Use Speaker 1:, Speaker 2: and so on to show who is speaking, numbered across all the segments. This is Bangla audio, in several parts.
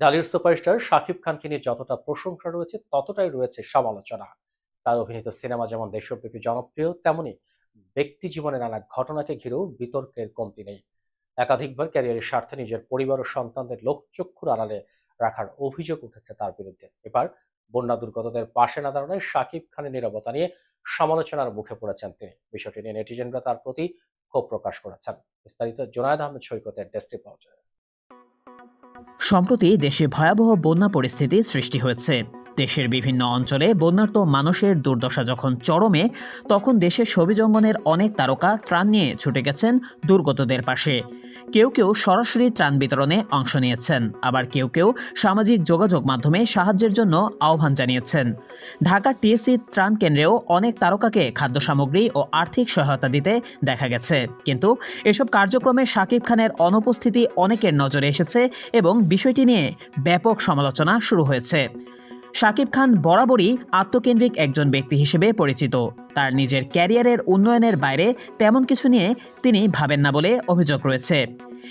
Speaker 1: ঢালিউড সুপারস্টার শাকিব খানকে নিয়ে যতটা প্রশংসা রয়েছে, ততটাই রয়েছে সমালোচনা। তার অভিনীত সিনেমা যেমন দেশব্যাপী জনপ্রিয়, তেমনি ব্যক্তি জীবনে নানা ঘটনাকে ঘিরেও বিতর্কের কমতি নেই। একাধিকবার ক্যারিয়ারের স্বার্থে নিজের পরিবার ও সন্তানদের লোকচক্ষুর আড়ালে রাখার অভিযোগ উঠেছে তার বিরুদ্ধে। এবার বন্যা দুর্গতদের পাশে না দাঁড়ানোয় শাকিব খানের নিরাপত্তা নিয়ে সমালোচনার মুখে পড়েছেন তিনি। বিষয়টি নিয়ে নেটিজেনরা তার প্রতি ক্ষোভ প্রকাশ করেছেন। বিস্তারিত জোনায়দ আহমেদ সৈকতের ডেস্ক রিপোর্ট।
Speaker 2: সম্প্রতি দেশে ভয়াবহ বন্যা পরিস্থিতি সৃষ্টি হয়েছে। দেশের বিভিন্ন অঞ্চলে বন্যার্ত মানুষের দুর্দশা যখন চরমে, তখন দেশের ছবি জঙ্গনের অনেক তারকা ত্রাণ নিয়ে ছুটে গেছেন দুর্গতদের পাশে। কেউ কেউ সরাসরি ত্রাণ বিতরণে অংশ নিয়েছেন, আবার কেউ কেউ সামাজিক যোগাযোগ মাধ্যমে সাহায্যের জন্য আহ্বান জানিয়েছেন। ঢাকা টিএসসি ত্রাণ কেন্দ্রেও অনেক তারকাকে খাদ্য সামগ্রী ও আর্থিক সহায়তা দিতে দেখা গেছে। কিন্তু এসব কার্যক্রমে শাকিব খানের অনুপস্থিতি অনেকের নজরে এসেছে এবং বিষয়টি নিয়ে ব্যাপক সমালোচনা শুরু হয়েছে। শাকিব খান বরাবরই আত্মকেন্দ্রিক একজন ব্যক্তি হিসেবে পরিচিত। তার নিজের ক্যারিয়ারের উন্নয়নের বাইরে তেমন কিছু নিয়ে তিনি ভাবেন না বলে অভিযোগ রয়েছে।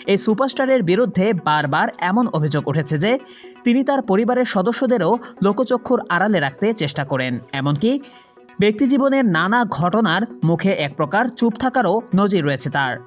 Speaker 2: এই সুপারস্টারের বিরুদ্ধে বারবার এমন অভিযোগ উঠেছে যে, তিনি তার পরিবারের সদস্যদেরও লোকচক্ষুর আড়ালে রাখতে চেষ্টা করেন। এমনকি ব্যক্তিজীবনের নানা ঘটনার মুখে এক প্রকার চুপ থাকারও নজির রয়েছে তার।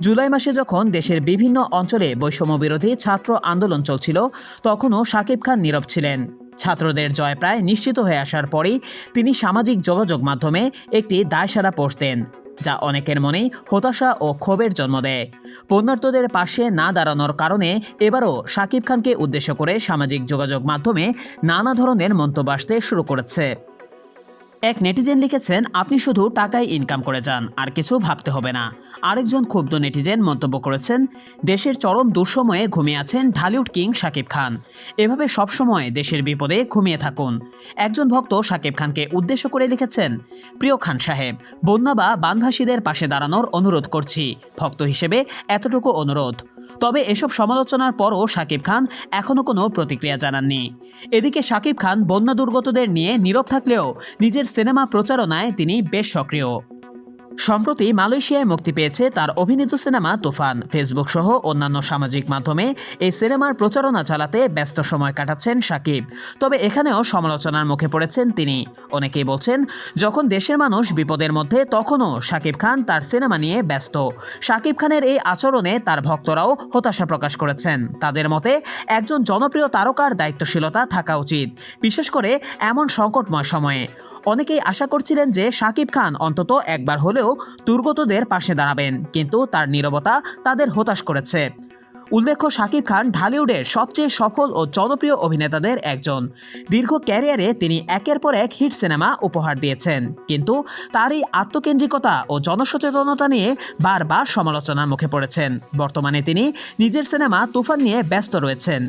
Speaker 2: জুলাই মাসে যখন দেশের বিভিন্ন অঞ্চলে বৈষম্য বিরোধী ছাত্র আন্দোলন চলছিল, তখনও শাকিব খান নীরব ছিলেন। ছাত্রদের জয় প্রায় নিশ্চিত হয়ে আসার পরেই তিনি সামাজিক যোগাযোগ মাধ্যমে একটি দায়সারা দেন যা অনেকের মনেই হতাশা ও ক্ষোভের জন্ম দেয়। পণ্যার্থদের পাশে না দাঁড়ানোর কারণে এবারও শাকিব খানকে উদ্দেশ্য করে সামাজিক যোগাযোগ মাধ্যমে নানা ধরনের মন্তব্য আসতে শুরু করেছে। এক নেটিজেন লিখেছেন, আপনি শুধু টাকায় ইনকাম করে যান, আর কিছু ভাবতে হবে না। আরেকজন ক্ষুব্ধ নেটিজেন মন্তব্য করেছেন, দেশের চরম দুঃসময়ে ঘুমিয়ে আছেন ঢালিউড কিং শাকিব খান। এভাবে সবসময় দেশের বিপদে ঘুমিয়ে থাকুন। একজন ভক্ত শাকিব খানকে উদ্দেশ্য করে লিখেছেন, প্রিয় খান সাহেব, বন্যা বা বানভাসীদের পাশে দাঁড়ানোর অনুরোধ করছি। ভক্ত হিসেবে এতটুকু অনুরোধ। তবে এসব সমালোচনার পরও শাকিব খান এখনও কোনো প্রতিক্রিয়া জানাননি। এদিকে শাকিব খান বন্যা দুর্গতদের নিয়ে নীরব থাকলেও নিজের সিনেমা প্রচারণায় তিনি বেশ সক্রিয়। সম্প্রতি মালয়েশিয়ায় মুক্তি পেয়েছে তার অভিনীত সিনেমা তুফান। ফেসবুক সহ অন্যান্য সামাজিক মাধ্যমে এই সিনেমার প্রচারণা চালাতে ব্যস্ত সময় কাটাচ্ছেন সাকিব। তবে এখানেও সমালোচনার মুখে পড়েছেন তিনি। অনেকেই বলছেন, যখন দেশের মানুষ বিপদের মধ্যে, তখনও শাকিব খান তার সিনেমা নিয়ে ব্যস্ত। শাকিব খানের এই আচরণে তার ভক্তরাও হতাশা প্রকাশ করেছেন। তাদের মতে, একজন জনপ্রিয় তারকার দায়িত্বশীলতা থাকা উচিত, বিশেষ করে এমন সংকটময় সময়ে। অনেকেই আশা করছিলেন যে শাকিব খান অন্তত একবার হলেও দুর্গতদের পাশে দাঁড়াবেন, কিন্তু তার নীরবতা তাদের হতাশ করেছে। উল্লেখ্য শাকিব খান ঢালিউডের সবচেয়ে সফল ও জনপ্রিয় অভিনেতাদের একজন। দীর্ঘ ক্যারিয়ারে তিনি একের পর এক হিট সিনেমা উপহার দিয়েছেন, কিন্তু তার এই আত্মকেন্দ্রিকতা ও জনসচেতনতা নিয়ে বারবার সমালোচনার মুখে পড়েছেন। বর্তমানে তিনি নিজের সিনেমা তুফান নিয়ে ব্যস্ত রয়েছেন,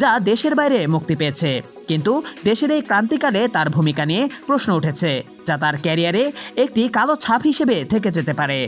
Speaker 2: যা দেশের বাইরে মুক্তি পেয়েছে। কিন্তু দেশের এই ক্রান্তিকালে তার ভূমিকা নিয়ে প্রশ্ন উঠেছে, যা তার ক্যারিয়ারে একটি কালো ছাপ হিসেবে থেকে যেতে পারে।